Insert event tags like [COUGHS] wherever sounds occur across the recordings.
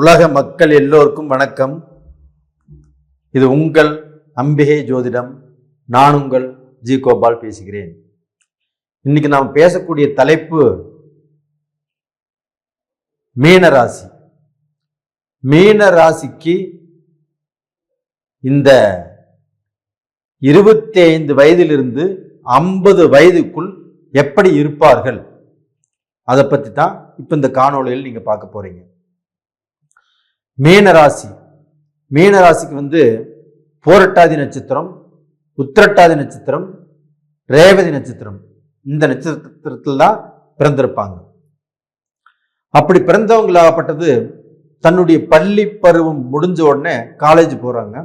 உலக மக்கள் எல்லோருக்கும் வணக்கம். இது உங்கள் அம்பிகை ஜோதிடம். நான் உங்கள் ஜி கோபால் பேசுகிறேன். இன்னைக்கு நாம் பேசக்கூடிய தலைப்பு மீனராசி மீனராசிக்கு இந்த இருபத்தி ஐந்து வயதிலிருந்து ஐம்பது வயதுக்குள் எப்படி இருப்பார்கள்? அதை பற்றி தான் இப்போ இந்த காணொளியில் நீங்கள் பார்க்க போறீங்க. மீனராசி மீனராசிக்கு வந்து போரட்டாதி நட்சத்திரம் உத்திரட்டாதி நட்சத்திரம் ரேவதி நட்சத்திரம். இந்த நட்சத்திரத்தில் தான் பிறந்திருப்பாங்க. அப்படி பிறந்தவங்களாகப்பட்டது தன்னுடைய பள்ளி பருவம் முடிஞ்ச உடனே காலேஜ் போகிறாங்க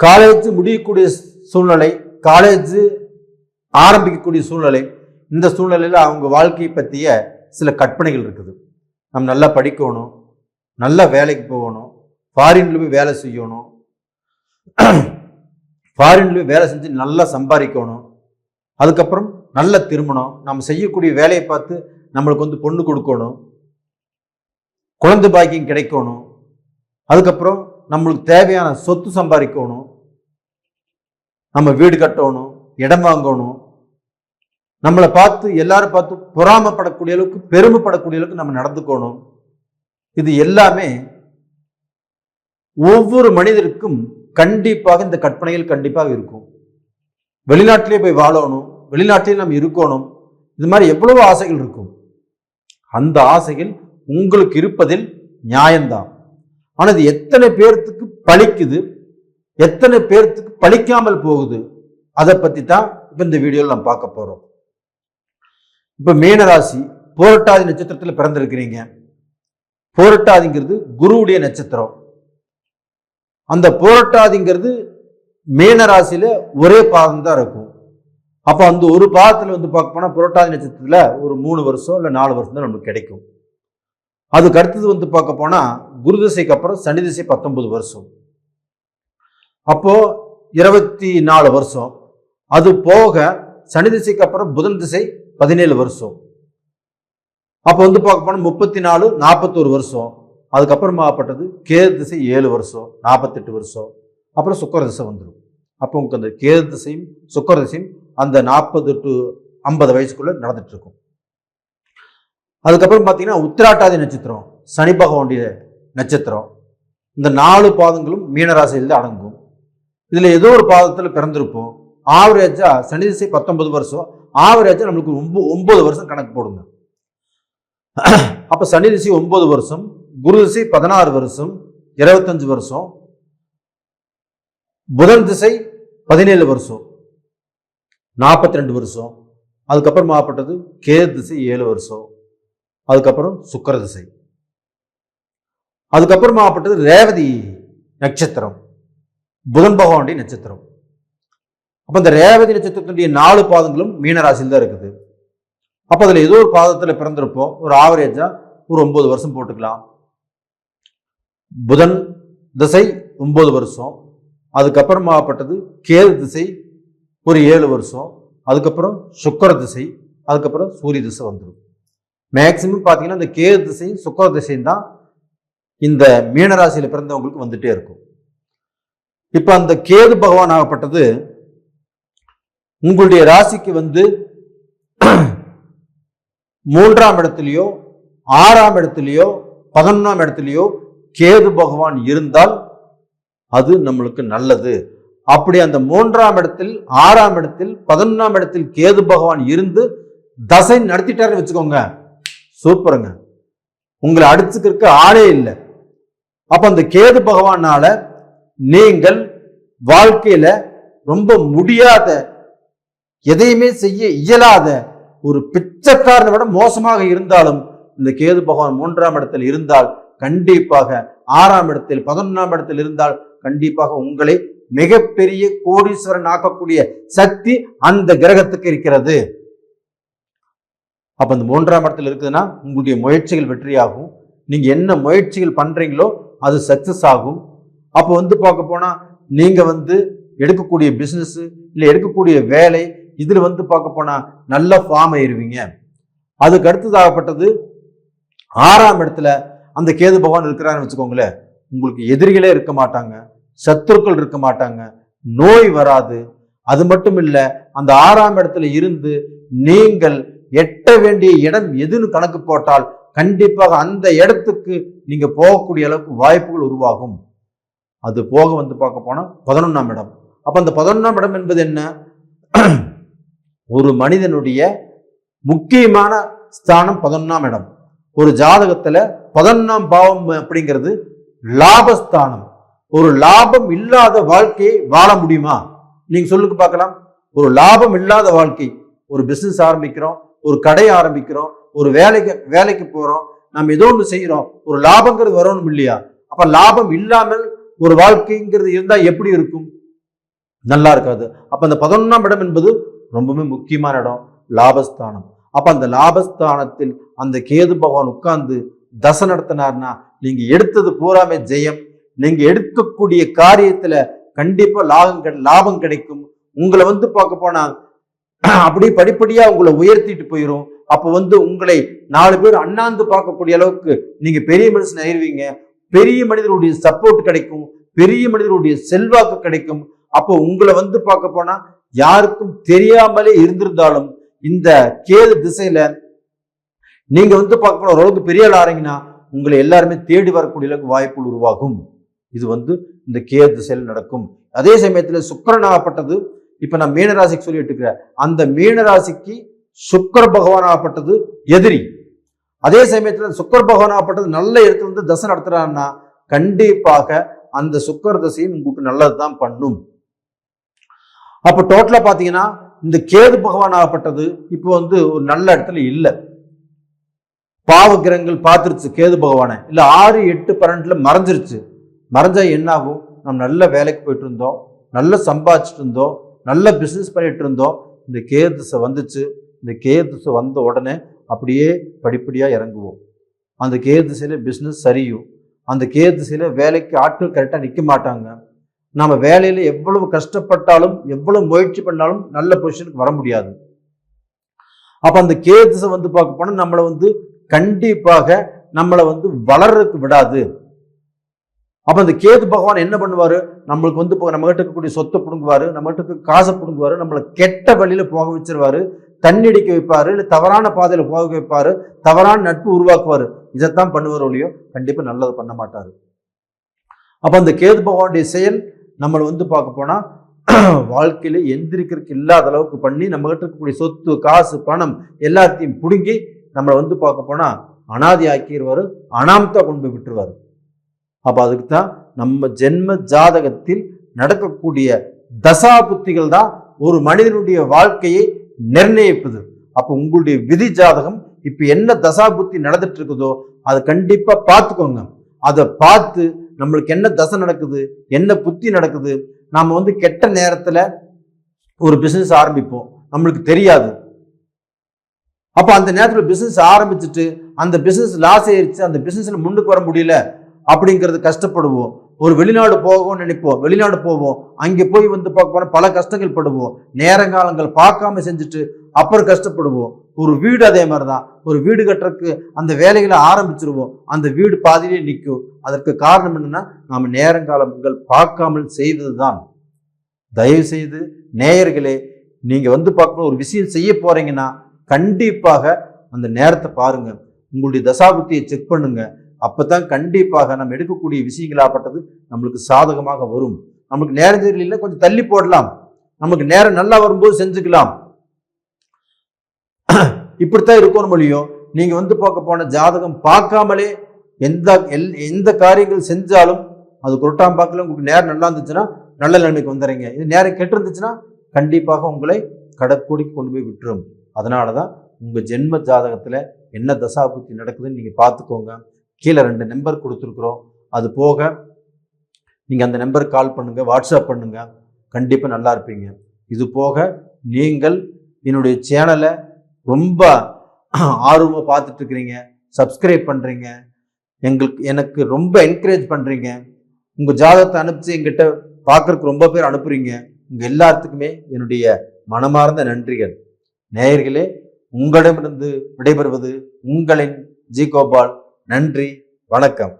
காலேஜ் முடியக்கூடிய சூழ்நிலை காலேஜ் ஆரம்பிக்கக்கூடிய சூழ்நிலை இந்த சூழ்நிலையில் அவங்க வாழ்க்கையை பற்றிய சில கற்பனைகள் இருக்குது. நம்ம நல்லா படிக்கணும் நல்ல வேலைக்கு போகணும். ஃபாரின்ல போய் வேலை செய்யணும். ஃபாரின்ல போய் வேலை செஞ்சு நல்லா சம்பாதிக்கணும். அதுக்கப்புறம் நல்ல திருமணம். நம்ம செய்யக்கூடிய வேலையை பார்த்து நம்மளுக்கு வந்து பொண்ணு கொடுக்கணும். குழந்தை பாக்கியம் கிடைக்கணும். அதுக்கப்புறம் நம்மளுக்கு தேவையான சொத்து சம்பாதிக்கணும். நம்ம வீடு கட்டணும் இடம் வாங்கணும். நம்மளை பார்த்து எல்லாரும் பார்த்து பொறாமப்படக்கூடிய அளவுக்கு பெருமைப்படக்கூடிய அளவுக்கு நம்ம நடந்துக்கணும். இது எல்லாமே ஒவ்வொரு மனிதருக்கும் கண்டிப்பாக இந்த கற்பனைகள் கண்டிப்பாக இருக்கும். வெளிநாட்டிலே போய் வாழணும் வெளிநாட்டிலே நம்ம இருக்கணும் இது மாதிரி எவ்வளவு ஆசைகள் இருக்கும். அந்த ஆசைகள் உங்களுக்கு இருப்பதில் நியாயம்தான். ஆனால் இது எத்தனை பேர்த்துக்கு பழிக்குது எத்தனை பேர்த்துக்கு பழிக்காமல் போகுது அதை பற்றி தான் இப்போ இந்த வீடியோவில் நம்ம பார்க்க போகிறோம் இப்போ மீனராசி போரட்டாதி நட்சத்திரத்தில் பிறந்திருக்கிறீங்க. போரட்டாதிங்கிறது குருவுடைய நட்சத்திரம். அந்த போரட்டாதிங்கிறது மீன ராசியில ஒரே பாதம் தான் இருக்கும். அப்போ அந்த ஒரு பாதத்தில் வந்து பார்க்க போனால் புரட்டாதி நட்சத்திரத்தில் ஒரு மூணு வருஷம் இல்லை நாலு வருஷம் தான் நமக்கு கிடைக்கும். அதுக்கு அடுத்தது வந்து பார்க்க போனால் குரு திசைக்கு அப்புறம் சனி திசை பத்தொன்பது வருஷம். அப்போ இருபத்தி நாலு வருஷம். அது போக சனி திசைக்கு அப்புறம் புதன் திசை பதினேழு வருஷம். அப்போ வந்து பார்க்க போனால் முப்பத்தி நாலு நாற்பத்தோரு வருஷம். அதுக்கப்புறமாப்பட்டது கேது திசை ஏழு வருஷம் நாற்பத்தெட்டு வருஷம். அப்புறம் சுக்கர திசை வந்துடும் அப்போ உங்களுக்கு அந்த கேது திசையும் சுக்கர திசையும் அந்த நாற்பது டு ஐம்பது வயசுக்குள்ளே நடந்துட்டுருக்கும். அதுக்கப்புறம் பார்த்தீங்கன்னா உத்திராட்டாதி நட்சத்திரம் சனி பகவானுடைய நட்சத்திரம். இந்த நாலு பாதங்களும் மீனராசியில் தான் அடங்கும். இதில் ஏதோ ஒரு பாதத்தில் பிறந்திருப்போம். ஆவரேஜாக சனி திசை பத்தொன்பது வருஷம். ஆவரேஜாக நம்மளுக்கு ஒம்பது ஒம்பது வருஷம் கணக்கு போடுங்க. [COUGHS] அப்போ சனி ரிஷி ஒன்பது வருஷம் குரு திசை பதினாறு வருஷம் இருபத்தஞ்சு வருஷம் புதன் திசை பதினேழு வருஷம் நாற்பத்தி ரெண்டு வருஷம் அதுக்கப்புறம் மாப்பட்டது கேது திசை ஏழு வருஷம் அதுக்கப்புறம் சுக்கர திசை. அதுக்கப்புறம் மாப்பட்டது ரேவதி நட்சத்திரம் புதன் பகவானுடைய நட்சத்திரம். அப்போ இந்த ரேவதி நட்சத்திரத்தினுடைய நாலு பாதங்களும் மீனராசியில் தான் இருக்குது. அப்போ அதில் ஏதோ ஒரு பாதத்தில் பிறந்திருப்போம். ஒரு ஆவரேஜாக ஒரு ஒம்பது வருஷம் போட்டுக்கலாம். புதன் திசை ஒம்பது வருஷம். அதுக்கப்புறமாகப்பட்டது கேது திசை ஒரு ஏழு வருஷம். அதுக்கப்புறம் சுக்கர திசை அதுக்கப்புறம் சூரிய திசை வந்துடும் மேக்சிமம் பார்த்தீங்கன்னா இந்த கேது திசையும் சுக்கர திசையும் தான் இந்த மீனராசியில் பிறந்தவங்களுக்கு வந்துட்டே இருக்கும். இப்போ அந்த கேது பகவான் ஆகப்பட்டது உங்களுடைய ராசிக்கு வந்து மூன்றாம் இடத்துலையோ ஆறாம் இடத்துலையோ பதினொன்றாம் இடத்துலையோ கேது பகவான் இருந்தால் அது நம்மளுக்கு நல்லது. அப்படி அந்த மூன்றாம் இடத்தில் ஆறாம் இடத்தில் பதினொன்றாம் இடத்தில் கேது பகவான் இருந்து தசை நடத்திட்டாருன்னு வச்சுக்கோங்க. சூப்பருங்க. உங்களை அடிச்சுக்கிறதுக்கு ஆளே இல்லை. அப்ப அந்த கேது பகவானால நீங்கள் வாழ்க்கையில ரொம்ப முடியாத எதையுமே செய்ய இயலாத ஒரு பிச்சைக்காரனை விட மோசமாக இருந்தாலும் இந்த கேது பகவான் மூன்றாம் இடத்தில் இருந்தால் கண்டிப்பாக ஆறாம் இடத்தில் பதினொன்றாம் இடத்தில் இருந்தால் கண்டிப்பாக உங்களை மிகப்பெரிய கோடீஸ்வரன் ஆக்கக்கூடிய சக்தி அந்த கிரகத்துக்கு இருக்கிறது. அப்ப இந்த மூன்றாம் இடத்துல இருக்குதுன்னா உங்களுடைய முயற்சிகள் வெற்றியாகும். நீங்க என்ன முயற்சிகள் பண்றீங்களோ அது சக்சஸ் ஆகும். அப்போ வந்து பார்க்க போனா நீங்க வந்து எடுக்கக்கூடிய பிஸ்னஸ் இல்லை எடுக்கக்கூடிய வேலை இதில் வந்து பார்க்க போனால் நல்ல ஃபார்ம் ஆயிடுவீங்க அதுக்கு அடுத்ததாகப்பட்டது ஆறாம் இடத்துல அந்த கேது பகவான் இருக்கிறான்னு வச்சுக்கோங்களேன் உங்களுக்கு எதிரிகளே இருக்க மாட்டாங்க சத்துருக்கள் இருக்க மாட்டாங்க நோய் வராது. அது மட்டும் இல்லை அந்த ஆறாம் இடத்துல இருந்து நீங்கள் எட்ட வேண்டிய இடம் எதுன்னு கணக்கு போட்டால் கண்டிப்பாக அந்த இடத்துக்கு நீங்க போகக்கூடிய அளவுக்கு வாய்ப்புகள் உருவாகும். அது போக வந்து பார்க்க போனா பதினொன்னாம் இடம். அப்ப அந்த பதினொன்னாம் இடம் என்பது என்ன? ஒரு மனிதனுடைய முக்கியமான ஸ்தானம் பதினொன்றாம் இடம். ஒரு ஜாதகத்துல பதினொன்றாம் பாவம் அப்படிங்கிறது லாபஸ்தானம். ஒரு லாபம் இல்லாத வாழ்க்கையை வாழ முடியுமா? நீங்க சொல்லுக்கு பார்க்கலாம். ஒரு லாபம் இல்லாத வாழ்க்கை. ஒரு பிசினஸ் ஆரம்பிக்கிறோம் ஒரு கடை ஆரம்பிக்கிறோம் ஒரு வேலைக்கு வேலைக்கு போறோம் நம்ம ஏதோ ஒன்று செய்யறோம் ஒரு லாபங்கிறது வரணும் இல்லையா? அப்ப லாபம் இல்லாமல் ஒரு வாழ்க்கைங்கிறது இருந்தா எப்படி இருக்கும்? நல்லா இருக்காது. அப்ப அந்த பதினொன்றாம் இடம் என்பது ரொம்பவுமே முக்கியமான இடம் லாபஸ்தானம். அப்ப அந்த லாபஸ்தானத்தில் அந்த கேது பகவான் உட்கார்ந்து தசை நடத்தினார்னா நீங்க எடுத்தது பூராமே ஜெயம். நீங்க எடுக்கக்கூடிய காரியத்துல கண்டிப்பா லாபம் கிடை- லாபம் கிடைக்கும். உங்களை வந்து பார்க்க போனா அப்படியே படிப்படியா உங்களை உயர்த்திட்டு போயிடும் அப்ப வந்து உங்களை நாலு பேர் அண்ணாந்து பார்க்கக்கூடிய அளவுக்கு நீங்க பெரிய மனுஷன் ஆயிருவீங்க. பெரிய மனிதருடைய சப்போர்ட் கிடைக்கும். பெரிய மனிதருடைய செல்வாக்கு கிடைக்கும். அப்போ உங்களை வந்து பார்க்க போனா யாருக்கும் தெரியாமலே இருந்திருந்தாலும் இந்த கேது திசையில நீங்க வந்து பார்க்க ஓரளவுக்கு பெரிய ஆள் ஆறீங்கன்னா உங்களை எல்லாருமே தேடி வரக்கூடிய அளவுக்கு வாய்ப்புகள் உருவாகும். இது வந்து இந்த கேது திசையில் நடக்கும். அதே சமயத்தில் சுக்கரனாகப்பட்டது இப்ப நான் மீனராசிக்கு சொல்லிட்டு இருக்கிறேன் அந்த மீனராசிக்கு சுக்கர் பகவான் ஆகப்பட்டது எதிரி. அதே சமயத்தில் சுக்கர் பகவான் ஆகப்பட்டது நல்ல இடத்துல வந்து தசை நடத்துறாருன்னா கண்டிப்பாக அந்த சுக்கர் தசையும் உங்களுக்கு நல்லதுதான் பண்ணும். அப்ப டோட்டலா பாத்தீங்கன்னா இந்த கேது பகவான் ஆகப்பட்டது இப்போ வந்து ஒரு நல்ல இடத்துல இல்லை. பாவ கிரகங்கள் பார்த்துருச்சு கேது பகவானை. இல்ல ஆறு எட்டு பன்னெண்டுல மறைஞ்சிருச்சு. மறைஞ்சா என்ன ஆகும் நம்ம நல்ல வேலைக்கு போயிட்டு இருந்தோம். நல்ல சம்பாதிச்சுட்டு இருந்தோம். நல்ல பிசினஸ் பண்ணிட்டு இருந்தோம். இந்த கேது திசை வந்துச்சு. இந்த கேது திசை வந்த உடனே அப்படியே படிப்படியா இறங்குவோம். அந்த கேது திசையில பிஸ்னஸ் சரியும். அந்த கேது திசையில வேலைக்கு ஆட்கள் கரெக்டாக நிற்க மாட்டாங்க. நம்ம வேலையில் எவ்வளவு கஷ்டப்பட்டாலும் எவ்வளவு முயற்சி பண்ணாலும் நல்ல பொசிஷனுக்கு வர முடியாது. அப்போ அந்த கே திசை வந்து பார்க்க போனால் நம்மளை வந்து கண்டிப்பாக நம்மளை வந்து வளர்றதுக்கு விடாது. அப்போ அந்த கேது பகவான் என்ன பண்ணுவார்? நம்மளுக்கு வந்து இப்போ நம்ம கிட்ட இருக்கக்கூடிய சொத்தை பிடுங்குவாரு நம்ம கிட்ட இருக்க காசை பிடுங்குவாரு நம்மளை கெட்ட வழியில் போக வச்சிருவாரு தண்ணி அடிக்க இல்லை தவறான பாதையில் போக வைப்பார் தவறான நட்பு உருவாக்குவார். இதைத்தான் பண்ணுவார் ஒழியோ கண்டிப்பாக நல்லது பண்ண மாட்டார். அப்போ அந்த கேது பகவானுடைய செயல் நம்மளை வந்து பார்க்க போனால் [CLEARS THROAT] வாழ்க்கையில எந்திரிக்கிறதுக்கு இல்லாத அளவுக்கு பண்ணி நம்ம கிட்ட இருக்கக்கூடிய சொத்து காசு பணம் எல்லாத்தையும் பிடுங்கி நம்மளை வந்து பார்க்க போனா அனாதி ஆக்கிடுவார் அனாமத்தா கொண்டு போய் விட்டுருவாரு. அப்ப அதுக்கு தான் நம்ம ஜென்ம ஜாதகத்தில் நடக்கக்கூடிய தசா புத்திகள் தான் ஒரு மனிதனுடைய வாழ்க்கையை நிர்ணயிப்பது. அப்ப உங்களுடைய விதி ஜாதகம் இப்ப என்ன தசா புத்தி நடந்துட்டு இருக்குதோ அதை கண்டிப்பா பார்த்துக்கோங்க. அதை பார்த்து நம்மளுக்கு என்ன தசை நடக்குது என்ன புத்தி நடக்குது நாம வந்து கெட்ட நேரத்துல ஒரு பிசினஸ் ஆரம்பிப்போம். நம்மளுக்கு தெரியாது. அப்போ அந்த நேரத்துல பிசினஸ் ஆரம்பிச்சுட்டு அந்த பிசினஸ் லாஸ் ஆயிடுச்சு அந்த பிசினஸ்ல முன்னுக்கு வர முடியல அப்படிங்கிறது கஷ்டப்படுவோம். ஒரு வெளிநாடு போவோம்னு நினைப்போம். வெளிநாடு போவோம். அங்கே போய் வந்து பார்க்க போனால் பல கஷ்டங்கள் படுவோம். நேரங்காலங்கள் பார்க்காம செஞ்சுட்டு அப்புறம் கஷ்டப்படுவோம். ஒரு வீடு அதே மாதிரி தான் ஒரு வீடு கட்டுறதுக்கு அந்த வேலைகளை ஆரம்பிச்சிருவோம். அந்த வீடு பாதியிலே நிற்கும். அதற்கு காரணம் என்னன்னா நாம் நேரங்காலங்கள் பார்க்காமல் செய்ததுதான். தயவு செய்து நேயர்களே நீங்கள் வந்து பார்க்கணும் ஒரு விஷயம் செய்ய போகிறீங்கன்னா கண்டிப்பாக அந்த நேரத்தை பாருங்கள் உங்களுடைய தசாபுத்தியை செக் பண்ணுங்கள் அப்போ தான் கண்டிப்பாக நம்ம எடுக்கக்கூடிய விஷயங்களாப்பட்டது நம்மளுக்கு சாதகமாக வரும். நமக்கு நேரம் தெரியல கொஞ்சம் தள்ளி போடலாம். நமக்கு நேரம் நல்லா வரும்போது செஞ்சுக்கலாம். இப்படித்தான் இருக்கணும் மொழியும் நீங்க வந்து பார்க்க போன ஜாதகம் பார்க்காமலே எந்த எல் எந்த காரியங்கள் செஞ்சாலும் அது குருட்டாம் பார்க்கல உங்களுக்கு நேரம் நல்லா இருந்துச்சுன்னா நல்ல நிலைமைக்கு வந்துடுறீங்க. இது நேரம் கெட்டு இருந்துச்சுன்னா கண்டிப்பாக உங்களை கடற்கோடிக்கு கொண்டு போய் விட்டுரும். அதனால தான் உங்கள் ஜென்ம ஜாதகத்தில் என்ன தசாபுத்தி நடக்குதுன்னு நீங்கள் பார்த்துக்கோங்க. கீழே ரெண்டு நம்பர் கொடுத்துருக்குறோம். அது போக நீங்கள் அந்த நம்பருக்கு கால் பண்ணுங்கள் வாட்ஸ்அப் பண்ணுங்கள் கண்டிப்பாக நல்லா இருப்பீங்க. இது போக நீங்கள் என்னுடைய சேனலை ரொம்ப ஆர்வமாக பார்த்துட்டு இருக்கிறீங்க சப்ஸ்கிரைப் பண்ணுறீங்க எங்களுக்கு எனக்கு ரொம்ப என்கரேஜ் பண்ணுறீங்க உங்கள் ஜாதகத்தை அனுப்பிச்சு எங்கிட்ட பார்க்கறதுக்கு ரொம்ப பேர் அனுப்புறீங்க. உங்கள் எல்லாத்துக்குமே என்னுடைய மனமார்ந்த நன்றிகள். நேயர்களே உங்களிடமிருந்து விடைபெறுவது உங்களின் ஜி கோபால் நன்றி வணக்கம்.